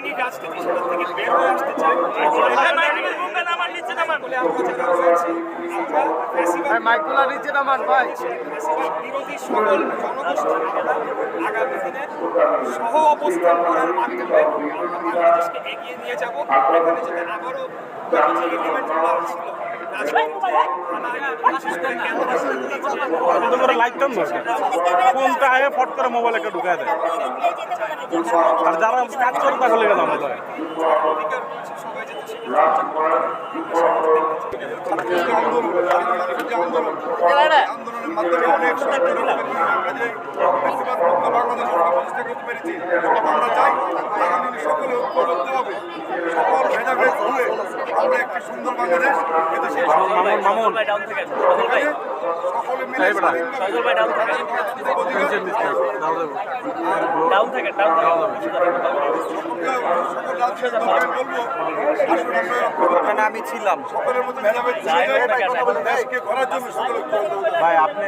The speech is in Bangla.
পানির রাজনীতি সেটা থেকে বের হয়ে আসতে চায়। বলে আমরা যারা রয়েছি আমরা ফ্যাসিবাদ মাইকুলা নিচে নামান ভাই। ফ্যাসিবাদ বিরোধী সকল জনগোষ্ঠী আমরা আগামী দিনে সহ অবস্থান করার মাধ্যমে আমরা বাংলাদেশকে এগিয়ে নিয়ে যাব। এখানে আবারও যে এলিমেন্টগুলো লাইট ফট করে মোবাইল একটা ঢুকায় দেয়। আর যারা কাজ করে গেলাম সেটা আন্দোলনের মাধ্যমে অনেক সরকার বাংলাদেশ আমরা করতে পেরেছি আমরা চাই আগামী সকলে ঐক্যবদ্ধ হবে সকল ভেদাভেদ ভুলে আমরা একটি সুন্দর বাংলাদেশ এদেশে মামুন মামুন সকলে মিলে ডাউন থেকে। ডাউন ওখানে আমি ছিলাম। সকলের ভেদাভেদ দেশকে জন্য সকলে। ভাই আপনি